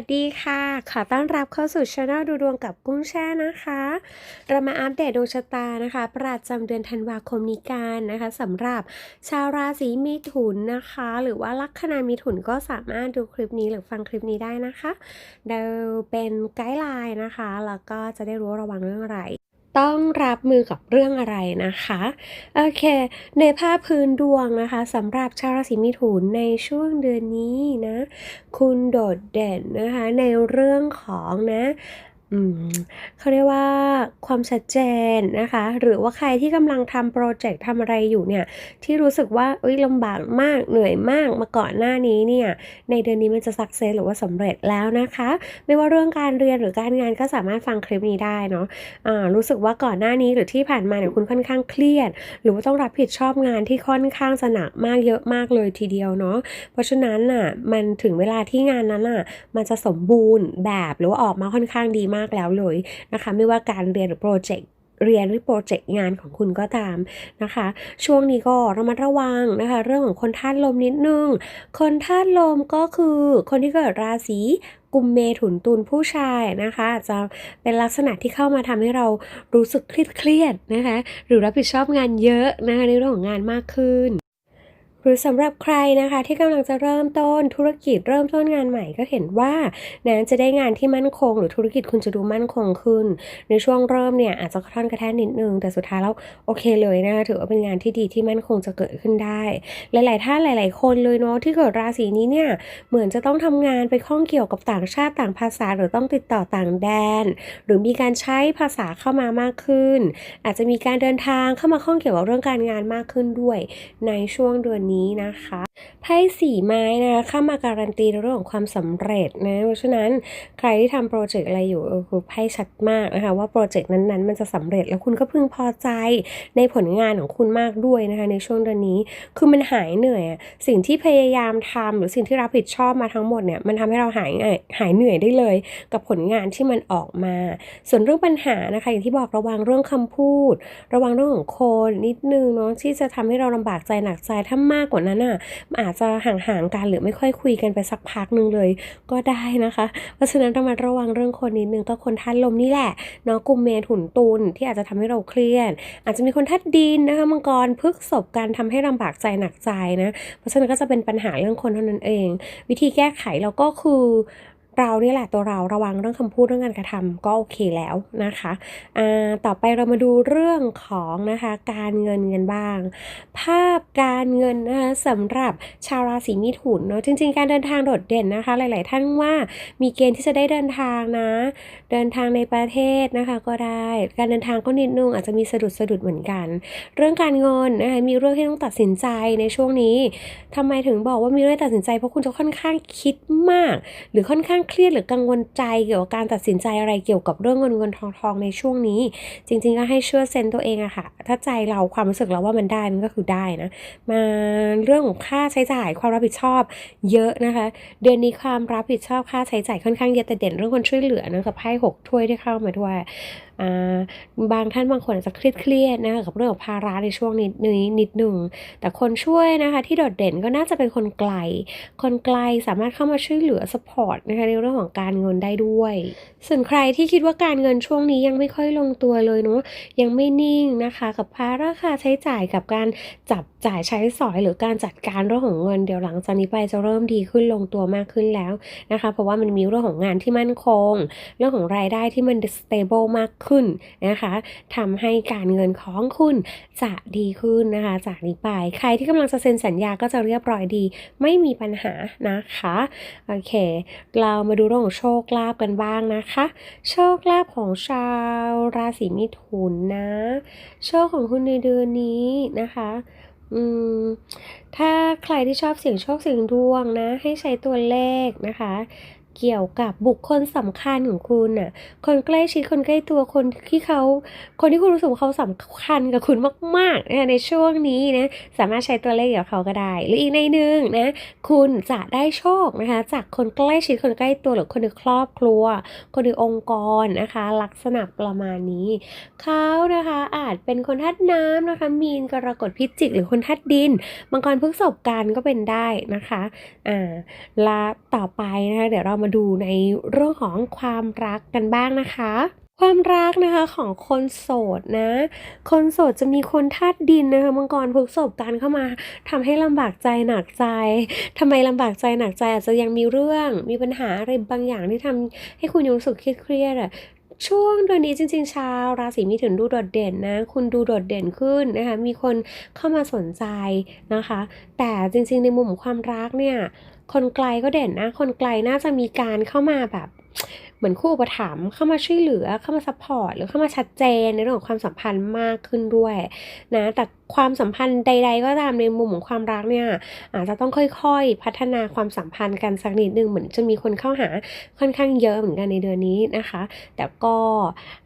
สวัสดีค่ะ ขอต้อนรับเข้าสู่ช anel ดูดวงกับกุ้งแช่นะคะ เรามาอัปเดตดวงชะตานะคะ ประจำเดือนธันวาคมนี้กันนะคะสำหรับชาวราศีมีถุนนะคะ หรือว่าลัคนามิถุนก็สามารถดูคลิปนี้หรือฟังคลิปนี้ได้นะคะเราเป็นไกด์ไลน์นะคะ แล้วก็จะได้รู้ระวังเรื่องอะไร ต้องรับมือกับเรื่องอะไรนะคะ โอเค ในภาพพื้นดวงนะคะสำหรับชาวราศีมิถุนในช่วงเดือนนี้นะ คุณโดดเด่นนะคะในเรื่องของนะ เขาเรียกว่าความชัดเจนนะคะ หรือว่าใครที่กำลังทำโปรเจกต์ทำอะไรอยู่เนี่ย ที่รู้สึกว่าเอ้ยลำบากมากเหนื่อยมากมาก่อนหน้านี้เนี่ย ในเดือนนี้มันจะสักเซสหรือว่าสำเร็จแล้วนะคะ ไม่ว่าเรื่องการเรียนหรือการงานก็สามารถฟังคลิปนี้ได้เนาะอ่ารู้สึกว่าก่อนหน้านี้หรือที่ผ่านมาเนี่ยคุณค่อนข้างเครียด หรือว่าต้องรับผิดชอบงานที่ค่อนข้างจะหนักมากเยอะมากเลยทีเดียวเนาะเพราะฉะนั้นน่ะมันถึงเวลาที่งานนั้นน่ะมันจะสมบูรณ์แบบหรือว่าออกมาค่อนข้างดีมากแล้วเลยนะคะไม่ว่าการเรียนหรือโปรเจกต์เรียนหรือโปรเจกต์งานของคุณก็ตามนะคะ ช่วงนี้ก็ระมัดระวังนะคะ เรื่องของคนธาตุลมนิดนึง คนธาตุลมก็คือคนที่เกิดราศีกุมเมถุนตุลผู้ชายนะคะอาจจะเป็นลักษณะที่เข้ามาทำให้เรารู้สึกเครียดๆนะคะ หรือรับผิดชอบงานเยอะนะคะในเรื่องของงานมากขึ้น หรือสำหรับใครนะคะที่กำลังจะเริ่มต้นธุรกิจเริ่มต้นงานใหม่ก็เห็นว่านะจะได้งานที่มั่นคง หรือธุรกิจคุณจะดูมั่นคงขึ้น ในช่วงเริ่มเนี่ยอาจจะค่อนกระแทกนิดนึง แต่สุดท้ายแล้วโอเคเลยนะคะถือว่าเป็นงานที่ดีที่มั่นคงจะเกิดขึ้นได้ หลาย ๆ ท่านหลาย ๆ คนเลยเนาะที่เกิดราศีนี้เนี่ยเหมือนจะต้องทำงานไปข้องเกี่ยวกับต่างชาติต่างภาษา หรือต้องติดต่อต่างแดน หรือมีการใช้ภาษาเข้ามามากขึ้น อาจจะมีการเดินทางเข้ามาข้องเกี่ยวกับเรื่องการงานมากขึ้นด้วย ในช่วงเดือนนี้นะคะ ไพ่สีไม้นะคะเข้ามาการันตีในเรื่องของความสำเร็จนะเพราะฉะนั้นใครที่ทำโปรเจกต์อะไรอยู่คือไพ่ชัดมากนะคะว่าโปรเจกต์นั้นๆ มันจะสำเร็จแล้วคุณก็พึงพอใจในผลงานของคุณมากด้วยนะคะในช่วงเดือนนี้คือมันหายเหนื่อยอะสิ่งที่พยายามทำหรือสิ่งที่รับผิดชอบมาทั้งหมดเนี่ยมันทำให้เราหายเหนื่อยหายเหนื่อยได้เลย กับผลงานที่มันออกมา ส่วนเรื่องปัญหานะคะอย่างที่บอกระวังเรื่องคำพูด ระวังเรื่องของคนนิดนึงเนาะที่จะทำให้เราลำบากใจหนักใจถ้ามากกว่านั้นอะอาจจะห่างๆกันหรือไม่ค่อยคุยกันไปสักพักหนึ่งเลย ก็ได้นะคะ เพราะฉะนั้นเรามาระวังเรื่องคนนิดนึงก็คนท่านลมนี่แหละเนาะกลุ่มเมถุนตุลที่อาจจะทำให้เราเครียดอาจจะมีคนทัดดินนะคะมังกรพฤกษบกันทำให้ลำบากใจหนักใจนะ เพราะฉะนั้นก็จะเป็นปัญหาเรื่องคนเท่านั้นเอง วิธีแก้ไขเราก็คือ เรานี่แหละตัวเราระวังเรื่องคำพูดเรื่องการกระทำก็โอเคแล้วนะคะอ่าต่อไปเรามาดูเรื่องของนะคะการเงินกันบ้าง ภาพการเงินนะคะสำหรับชาวราศีมิถุนเนาะจริง ๆ การเดินทางโดดเด่นนะคะ หลาย ๆ ท่านว่ามีเกณฑ์ที่จะได้เดินทางนะ เดินทางในประเทศนะคะก็ได้ การเดินทางก็นิดนึงอาจจะมีสะดุดสะดุดเหมือนกัน เรื่องการเงินนะคะมีเรื่องที่ต้องตัดสินใจในช่วงนี้ทำไมถึงบอกว่ามีเรื่องตัดสินใจเพราะคุณจะค่อนข้างคิดมาก หรือค่อนข้างเครียดหรือกังวลใจเกี่ยวกับการตัดสินใจอะไรเกี่ยวกับเรื่องเงินเงินทองทองในช่วงนี้ จริง ๆ ก็ให้เชื่อเซนตัวเองอะค่ะ ถ้าใจเราความรู้สึกเราว่ามันได้มันก็คือได้นะมาเรื่องของค่าใช้จ่ายความรับผิดชอบเยอะนะคะ เดือนนี้ความรับผิดชอบค่าใช้จ่ายค่อนข้างเยอะแต่เด่นเรื่องคนช่วยเหลือนะกับไพ่หกถ้วยที่เข้ามาด้วย บางท่านบางคนอาจจะเครียดเครียดๆนะคะกับเรื่องของภาระในช่วงนี้นี้นิดหนึ่งแต่คนช่วยนะคะที่โดดเด่นก็น่าจะเป็นคนไกล คนไกลสามารถเข้ามาช่วยเหลือสปอร์ตนะคะในเรื่องของการเงินได้ด้วย ส่วนใครที่คิดว่าการเงินช่วงนี้ยังไม่ค่อยลงตัวเลยเนาะยังไม่นิ่งนะคะ กับภาระค่าใช้จ่ายกับการจับ จ่ายใช้สอยหรือการจัดการเรื่องของเงินเดี๋ยวหลังจากนี้ไปจะเริ่มดีขึ้นลงตัวมากขึ้นแล้วนะคะ เพราะว่ามันมีเรื่องของงานที่มั่นคง เรื่องของรายได้ที่มัน stable มากขึ้นนะคะทำให้การเงินของคุณจะดีขึ้นนะคะ จากนี้ไปใครที่กำลังจะเซ็นสัญญาก็จะเรียบร้อยดี ไม่มีปัญหานะคะโอเค เรามาดูเรื่องของโชคลาภกันบ้างนะคะ โชคลาภของชาวราศีมิถุนนะ โชคของคุณในเดือนนี้นะคะ อืมถ้าใครที่ชอบเสี่ยงโชคเสี่ยงดวงนะ ให้ใช้ตัวเลขนะคะ เกี่ยวกับบุคคลสำคัญของคุณน่ะ คนใกล้ชิดคนใกล้ตัวคนที่เขา คนที่คุณรู้สึกว่าเขาสำคัญกับคุณมากๆนะในช่วงนี้นะสามารถใช้ตัวเลขเกี่ยวกับเขาก็ได้ หรืออีกในหนึ่งนะคุณจะได้โชคนะคะ จากคนใกล้ชิดคนใกล้ตัวหรือคนในครอบครัว คนในองค์กรนะคะ ลักษณะประมาณนี้เขานะคะอาจเป็นคนธาตุน้ำนะคะ มีนกรกฎพิจิก หรือคนธาตุดินมังกรพฤกษบกันก็เป็นได้นะคะอ่าและต่อไปนะคะเดี๋ยวเรามาดูในเรื่องของความรักกันบ้างนะคะ ความรักนะคะของคนโสดนะ คนโสดจะมีคนธาตุดินนะคะมังกรพุกศพการเข้ามาทำให้ลำบากใจหนักใจทำไมลำบากใจหนักใจอาจจะยังมีเรื่องมีปัญหาอะไรบางอย่างที่ทำให้คุณยังรู้สึกเครียดๆอะ ช่วงเดือนนี้จริงๆ ชาวราศีมิถุนดูโดดเด่นนะ คุณดูโดดเด่นขึ้นนะคะ มีคนเข้ามาสนใจนะคะ แต่จริงๆ ในมุมความรักเนี่ย คนไกลก็เด่นนะ คนไกลน่าจะมีการเข้ามาแบบ เหมือนคู่อุปถัมภ์เข้ามาช่วยเหลือเข้ามาซัพพอร์ตหรือเข้ามาชัดเจนในเรื่องของความสัมพันธ์มากขึ้นด้วยนะแต่ความสัมพันธ์ใด ๆ ก็ตามในมุมของความรักเนี่ยอาจจะต้องค่อยๆ พัฒนาความสัมพันธ์กันสักนิดนึงเหมือนจะมีคนเข้าหาค่อนข้างเยอะเหมือนกันในเดือนนี้นะคะ แต่ก็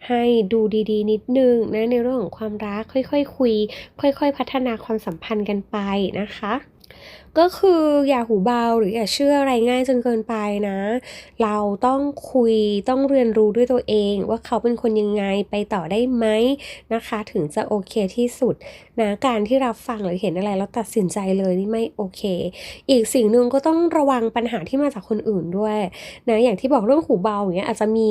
ให้ดูดีๆ นิดนึงนะในเรื่องของความรักค่อยๆคคุย ค่อย ๆ พัฒนาความสัมพันธ์กันไปนะคะ ก็คืออย่าหูเบาหรืออย่าเชื่ออะไรง่ายจนเกินไปนะ เราต้องคุยต้องเรียนรู้ด้วยตัวเอง ว่าเขาเป็นคนยังไงไปต่อได้ไหมนะคะ ถึงจะโอเคที่สุดนะการที่รับฟังหรือเห็นอะไรแล้วตัดสินใจเลยนี่ไม่โอเค อีกสิ่งหนึ่งก็ต้องระวังปัญหาที่มาจากคนอื่นด้วยนะอย่างที่บอกเรื่องหูเบาอย่างเงี้ยอาจจะมี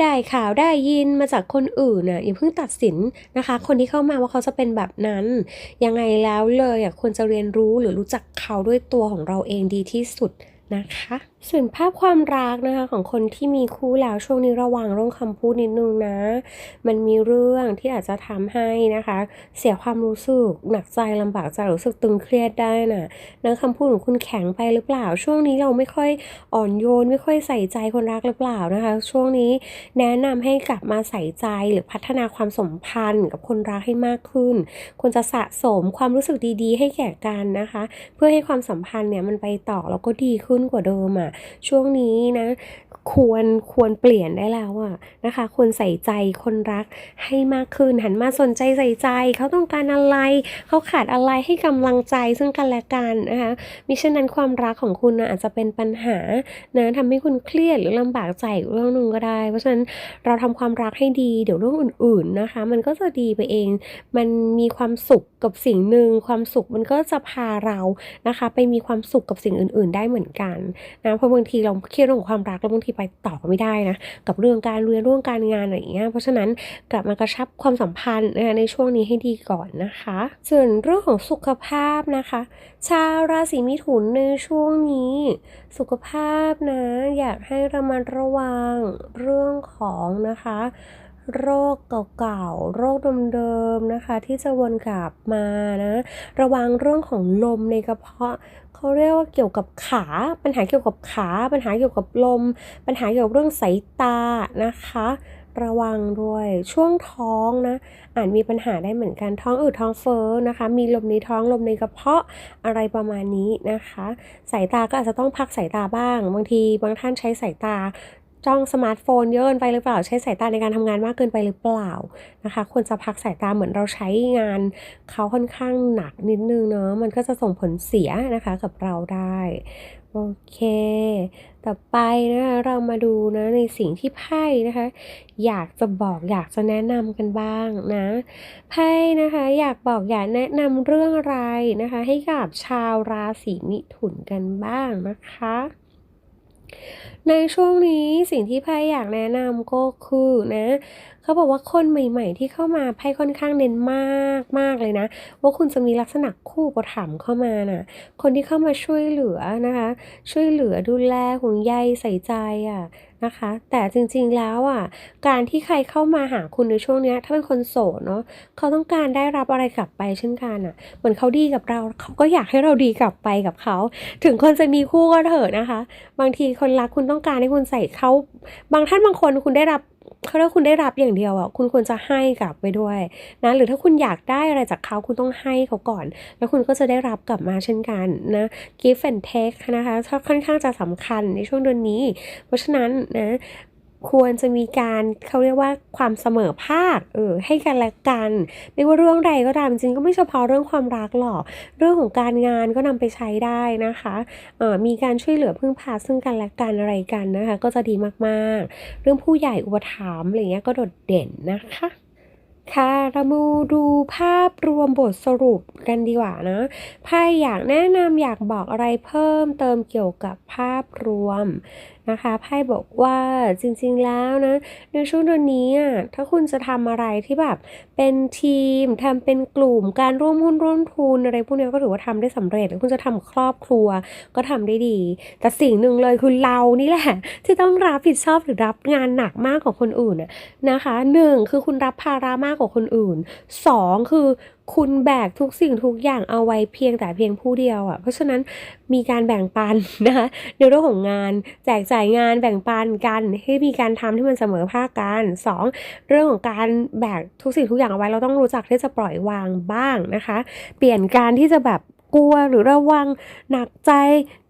ได้ข่าวได้ยินมาจากคนอื่นน่ะอย่าเพิ่งตัดสินนะคะ คนที่เข้ามาว่าเขาจะเป็นแบบนั้น ยังไงแล้วเลยอะควรจะเรียนรู้หรือรู้จักเขาด้วยตัวของเราเองดีที่สุดนะคะ ส่วนภาพความรักนะคะของคนที่มีคู่แล้วช่วงนี้ระวังเรื่องคำพูดนิดนึงนะ มันมีเรื่องที่อาจจะทำให้นะคะ เสียความรู้สึกหนักใจลำบากใจรู้สึกตึงเครียดได้นะนะคำพูดของคุณแข็งไปหรือเปล่า ช่วงนี้เราไม่ค่อยอ่อนโยน ไม่ค่อยใส่ใจคนรักหรือเปล่านะคะ ช่วงนี้แนะนำให้กลับมาใส่ใจหรือพัฒนาความสัมพันธ์กับคนรักให้มากขึ้นควรจะสะสมความรู้สึกดีๆ ให้แก่กันนะคะ เพื่อให้ความสัมพันธ์เนี่ยมันไปต่อแล้วก็ดีขึ้นกว่าเดิมอะช่วงนี้นะ ควรควรเปลี่ยนได้แล้วอะนะคะ ควรใส่ใจคนรักให้มากขึ้นหันมาสนใจใส่ใจ เขาต้องการอะไรเขาขาดอะไรให้กำลังใจซึ่งกันและกันนะคะมิฉะนั้นความรักของคุณนะอาจจะเป็นปัญหานะทำให้คุณเครียดหรือลำบากใจเรื่องหนึ่งก็ได้ เพราะฉะนั้นเราทำความรักให้ดีเดี๋ยวเรื่องอื่น ๆนะคะ มันก็จะดีไปเอง มันมีความสุขกับสิ่งหนึ่งความสุขมันก็จะพาเรานะคะ ไปมีความสุขกับสิ่งอื่น ๆ ได้เหมือนกันนะเพราะบางทีเราเครียดเรื่องของความรักแล้วบางทีไปต่อไม่ได้นะกับเรื่องการเรียนเรื่องการงานอะไรอย่างเงี้ยเพราะฉะนั้นกลับมากระชับความสัมพันธ์ในช่วงนี้ให้ดีก่อนนะคะ ส่วนเรื่องของสุขภาพนะคะ ชาวราศีมิถุนในช่วงนี้ สุขภาพนะ อยากให้ระมัดระวังเรื่องของนะคะ โรคเก่าๆ โรคเดิมๆนะคะ ที่จะวนกลับมานะ ระวังเรื่องของลมในกระเพาะเขาเรียกว่าเกี่ยวกับขา ปัญหาเกี่ยวกับขา ปัญหาเกี่ยวกับลม ปัญหาเกี่ยวกับเรื่องสายตานะคะ ระวังด้วยช่วงท้องนะอาจมีปัญหาได้เหมือนกันท้องอืดท้องเฟ้อนะคะ มีลมในท้องลมในกระเพาะอะไรประมาณนี้นะคะ สายตาก็อาจจะต้องพักสายตาบ้าง บางทีบางท่านใช้สายตา จ้องสมาร์ทโฟนเยอะเกินไปหรือเปล่า ใช้สายตาในการทำงานมากเกินไปหรือเปล่านะคะ ควรจะพักสายตาเหมือนเราใช้งานเขาค่อนข้างหนักนิดนึงเนาะมันก็จะส่งผลเสียนะคะกับเราได้โอเค ต่อไปนะะเรามาดูนะในสิ่งที่ไพ่นะคะ อยากจะบอกอยากจะแนะนำกันบ้างนะไพ่นะคะ อยากบอกอยากแนะนำเรื่องอะไรนะคะ ให้กับชาวราศีมิถุนกันบ้างนะคะ ในช่วงนี้สิ่งที่ไพ่อยากแนะนำก็คือนะเขาบอกว่าคนใหม่ ๆ ที่เข้ามาไพ่ค่อนข้างเน้นมากมากเลยนะ ว่าคุณจะมีลักษณะคู่อุปถัมเข้ามาน่ะคนที่เข้ามาช่วยเหลือนะคะ ช่วยเหลือดูแลห่วงใยใส่ใจอะนะคะ แต่จริงๆแล้วอะการที่ใครเข้ามาหาคุณในช่วงนี้ถ้าเป็นคนโสดเนาะเขาต้องการได้รับอะไรกลับไปเช่นกันอะเหมือนเขาดีกับเราเขาก็อยากให้เราดีกลับไปกับเขา ถึงคนจะมีคู่ก็เถอะนะคะ บางทีคนรักคุณต้องการให้คุณใส่เขาบางท่านบางคนคุณได้รับเขาเรียกว่าคุณได้รับอย่างเดียวอะคุณควรจะให้กลับไปด้วยนะหรือถ้าคุณอยากได้อะไรจากเขาคุณต้องให้เขาก่อน แล้วคุณก็จะได้รับกลับมาเช่นกันนะ give and take นะคะค่อนข้างจะสำคัญในช่วงเดือนนี้ เพราะฉะนั้นนะ ควรจะมีการเขาเรียกว่าความเสมอภาคเออให้กันและกันไม่ว่าเรื่องใดก็ตามจริงก็ไม่เฉพาะเรื่องความรักหรอก เรื่องของการงานก็นำไปใช้ได้นะคะเออมีการช่วยเหลือพึ่งพาซึ่งกันและกันอะไรกันนะคะ ก็จะดีมากๆ เรื่องผู้ใหญ่อุปถัมภ์อะไรเงี้ยก็โดดเด่นนะคะค่ะเรามาดูภาพรวมบทสรุปกันดีกว่านะไพ่อยากแนะนำอยากบอกอะไรเพิ่มเติมเกี่ยวกับภาพรวม นะคะไพ่บอกว่าจริงๆแล้วนะ ในช่วงเดือนนี้อะถ้าคุณจะทำอะไรที่แบบเป็นทีมทำเป็นกลุ่มการร่วมหุ้นร่วมทุนอะไรพวกนี้ก็ถือว่าทำได้สำเร็จหรือคุณจะทำครอบครัวก็ทำได้ดี แต่สิ่งหนึ่งเลยคือเรานี่แหละ ที่ต้องรับผิดชอบหรือรับงานหนักมากกว่าคนอื่นนะคะหนึ่งคือคุณรับภาระมากกว่าคนอื่นสองคือ คุณแบกทุกสิ่งทุกอย่างเอาไว้เพียงแต่เพียงผู้เดียวอะ่ะ เพราะฉะนั้นมีการแบ่งปันนะคะในเรื่องของงานแจกจ่ายงานแบ่งปันกันให้มีการทำที่มันเสมอภาคกันสองเรื่องของการแบกทุกสิ่งทุกอย่างเอาไว้เราต้องรู้จักที่จะปล่อยวางบ้างนะคะ เปลี่ยนการที่จะแบบ กลัวหรือระวังหนักใจ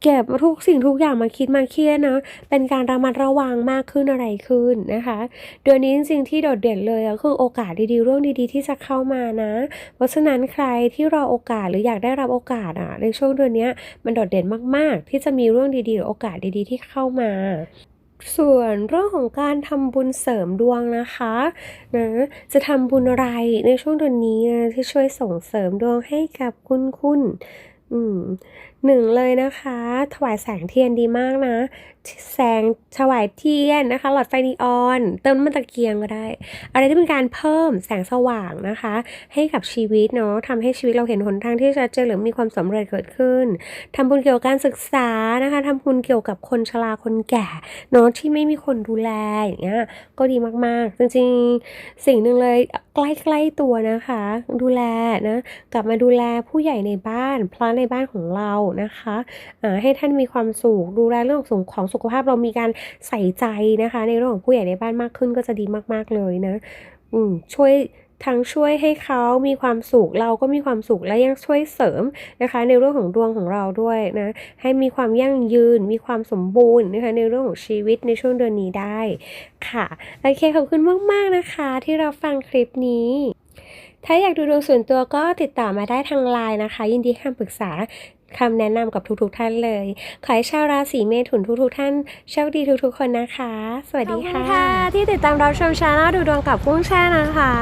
เก็บทุกสิ่งทุกอย่างมาคิดมาเครียดนะ เป็นการระมัดระวังมากขึ้นอะไรขึ้นนะคะ เดือนนี้จริงๆที่โดดเด่นเลยก็คือโอกาสดีๆเรื่องดีๆที่จะเข้ามานะ เพราะฉะนั้นใครที่รอโอกาสหรืออยากได้รับโอกาสอะในช่วงเดือนนี้มันโดดเด่นมากๆ ที่จะมีเรื่องดีๆหรือโอกาสดีๆที่เข้ามา ส่วนเรื่องของการทำบุญเสริมดวงนะคะนะจะทำบุญอะไรในช่วงเดือนนี้นะที่ช่วยส่งเสริมดวงให้กับคุณคุณอืมหนึ่งเลยนะคะ ถวายแสงเทียนดีมากนะ แสงถวายเทียนนะคะ หลอดไฟนีออน เติมน้ำมันตะเกียงก็ได้ อะไรที่เป็นการเพิ่มแสงสว่างนะคะ ให้กับชีวิตเนาะทำให้ชีวิตเราเห็นหนทางที่ชัดเจนหรือมีความสำเร็จเกิดขึ้นทำบุญเกี่ยวกับการศึกษานะคะทำบุญเกี่ยวกับคนชราคนแก่เนาะที่ไม่มีคนดูแลอย่างเงี้ยก็ดีมากๆ จริงๆสิ่งหนึ่งเลยใกล้ๆตัวนะคะ ดูแลนะกลับมาดูแลผู้ใหญ่ในบ้านพระในบ้านของเรานะคะให้ท่านมีความสุขดูแลเรื่องของของสุขภาพเรามีการใส่ใจนะคะ ในเรื่องของผู้ใหญ่ในบ้านมากขึ้นก็จะดีมาก ๆเลยนะช่วยทั้งช่วยให้เขามีความสุขเราก็มีความสุขและยังช่วยเสริมนะคะ ในเรื่องของดวงของเราด้วยนะให้มีความยั่งยืน มีความสมบูรณ์นะคะในเรื่องของชีวิตในช่วงเดือนนี้ได้ค่ะโอเคขอบคุณมาก ๆ นะคะ ที่เราฟังคลิปนี้ ถ้าอยากดูดวงส่วนตัวก็ติดต่อมาได้ทางไลน์นะคะ ยินดีคำปรึกษา คำแนะนำกับทุกๆท่านเลย ขอให้ชาวราศีเมถุนทุกๆท่านโชคดีทุกๆ คนนะคะ สวัสดีค่ะ ที่ติดตามรับชมชาแนลดูดวงกับกุ้งแช่นะคะ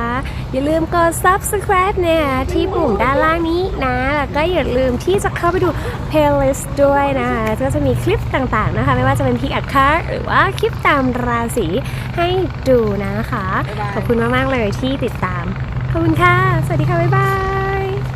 อย่าลืมกด subscribe เนี่ยที่ปุ่มด้านล่างนี้นะ แล้วก็อย่าลืมที่จะเข้าไปดู playlist ด้วยนะคะก็จะมีคลิปต่างๆนะคะ ไม่ว่าจะเป็นพิกอัดคาร์หรือว่าคลิปตามราศีให้ดูนะคะ ขอบคุณมากๆเลยที่ติดตาม ขอบคุณค่ะ สวัสดีค่ะ บ๊ายบาย